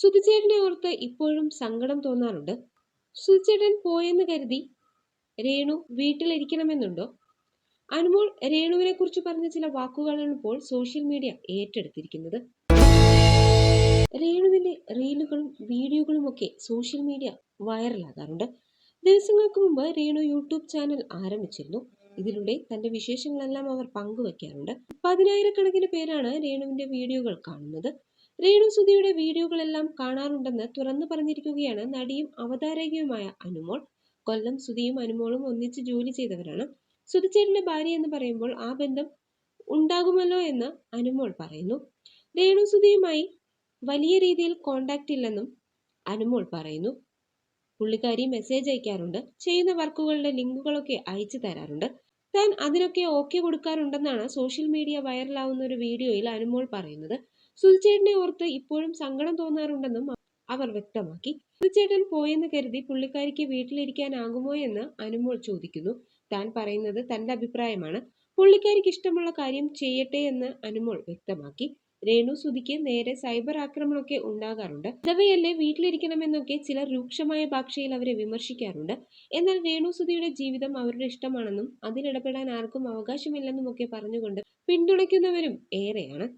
സുധിച്ചേട്ടനെ ഓർത്ത് ഇപ്പോഴും സങ്കടം തോന്നാറുണ്ട്. സുധിച്ചേട്ടൻ പോയെന്ന് കരുതി രേണു വീട്ടിലിരിക്കണമെന്നുണ്ടോ? അനുമോൾ രേണുവിനെ കുറിച്ച് പറഞ്ഞ ചില വാക്കുകളാണ് ഇപ്പോൾ സോഷ്യൽ മീഡിയ ഏറ്റെടുത്തിരിക്കുന്നത്. രേണുവിന്റെ റീലുകളും വീഡിയോകളും ഒക്കെ സോഷ്യൽ മീഡിയ വൈറലാകാറുണ്ട്. ദിവസങ്ങൾക്ക് മുമ്പ് രേണു യൂട്യൂബ് ചാനൽ ആരംഭിച്ചിരുന്നു. ഇതിലൂടെ തന്റെ വിശേഷങ്ങളെല്ലാം അവർ പങ്കുവെക്കാറുണ്ട്. പതിനായിരക്കണക്കിന് പേരാണ് രേണുവിന്റെ വീഡിയോകൾ കാണുന്നത്. രേണു സുധിയുടെ വീഡിയോകളെല്ലാം കാണാറുണ്ടെന്ന് തുറന്നു പറഞ്ഞിരിക്കുകയാണ് നടിയും അവതാരകയുമായ അനുമോൾ. കൊല്ലം സുധിയും അനുമോളും ഒന്നിച്ച് ജോലി ചെയ്തവരാണ്. സുധിച്ചേട്ടന്റെ ഭാര്യ എന്ന് പറയുമ്പോൾ ആ ബന്ധം ഉണ്ടാകുമല്ലോ എന്ന് അനുമോൾ പറയുന്നു. രേണു സുധിയുമായി വലിയ രീതിയിൽ കോണ്ടാക്ട് ഇല്ലെന്നും അനുമോൾ പറയുന്നു. പുള്ളിക്കാരി മെസ്സേജ് അയക്കാറുണ്ട്. ചെയ്യുന്ന വർക്കുകളുടെ ലിങ്കുകളൊക്കെ അയച്ചു തരാറുണ്ട്. താൻ അതിനൊക്കെ ഓക്കെ കൊടുക്കാറുണ്ടെന്നാണ് സോഷ്യൽ മീഡിയ വൈറലാവുന്ന ഒരു വീഡിയോയിൽ അനുമോൾ പറയുന്നത്. സുധിച്ചേട്ടനെ ഓർത്ത് ഇപ്പോഴും സങ്കടം തോന്നാറുണ്ടെന്നും അവർ വ്യക്തമാക്കി. സുധിച്ചേട്ടൻ പോയെന്ന് കരുതി പുള്ളിക്കാരിക്ക് വീട്ടിലിരിക്കാനാകുമോ എന്ന് അനുമോൾ ചോദിക്കുന്നു. താൻ പറയുന്നത് തന്റെ അഭിപ്രായമാണ്. പുള്ളിക്കാരിക്ക് ഇഷ്ടമുള്ള കാര്യം ചെയ്യട്ടെ എന്ന് അനുമോൾ വ്യക്തമാക്കി. രേണു സുധിക്ക് നേരെ സൈബർ ആക്രമണമൊക്കെ ഉണ്ടാകാറുണ്ട്. ഇതവയല്ലേ വീട്ടിലിരിക്കണമെന്നൊക്കെ ചിലർ രൂക്ഷമായ ഭാഷയിൽ അവരെ വിമർശിക്കാറുണ്ട്. എന്നാൽ രേണു സുധിയുടെ ജീവിതം അവരുടെ ഇഷ്ടമാണെന്നും അതിലിടപെടാൻ ആർക്കും അവകാശമില്ലെന്നും ഒക്കെ പറഞ്ഞുകൊണ്ട് പിന്തുണയ്ക്കുന്നവരും ഏറെയാണ്.